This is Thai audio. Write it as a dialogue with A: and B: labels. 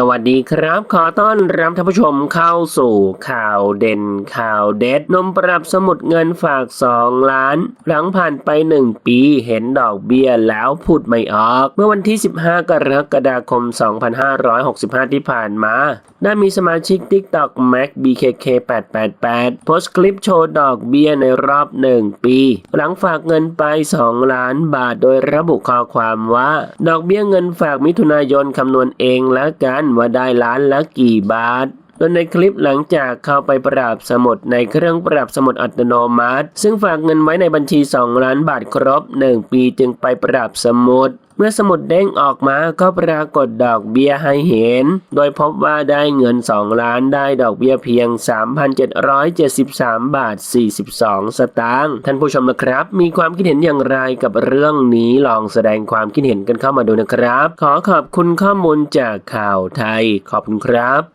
A: สวัสดีครับ ขอต้อนรับท่านผู้ชมเข้าสู่ข่าวเด่นข่าวเด็ดนมปรับสมุดเงินฝาก 2 ล้าน หลังผ่านไป 1 ปีเห็นดอกเบี้ยแล้วพูดไม่ออก เมื่อวันที่ 15 กรกฎาคม 2565 ที่ผ่านมา ได้มีสมาชิก TikTok Mac BKK 888โพสต์คลิปโชว์ดอกเบี้ยในรอบ 1 ปี หลังฝากเงินไป 2 ล้านบาทโดยระบุข้อความว่า ดอกเบี้ยเงินฝากมิถุนายนคำนวณเองแล้วกันว่าได้ล้านละกี่บาท โดยในคลิปหลังจากเข้าไปปรับสมุดในเครื่องปรับสมุดอัตโนมัติ ซึ่งฝากเงินไว้ในบัญชี 2 ล้านบาทครบ 1 ปีจึงไปปรับสมุดเมื่อสมุดเด้งออกมาก็ปรากฏดอกเบี้ยให้เห็น โดยพบว่าได้เงิน 2 ล้านได้ดอกเบี้ยเพียง 3,773 บาท 42 สตางค์ ท่านผู้ชมนะครับ มีความคิดเห็นอย่างไรกับเรื่องนี้ ลองแสดงความคิดเห็นกันเข้ามาดูนะครับ ขอขอบคุณข้อมูลจากข่าวไทย ขอบคุณครับ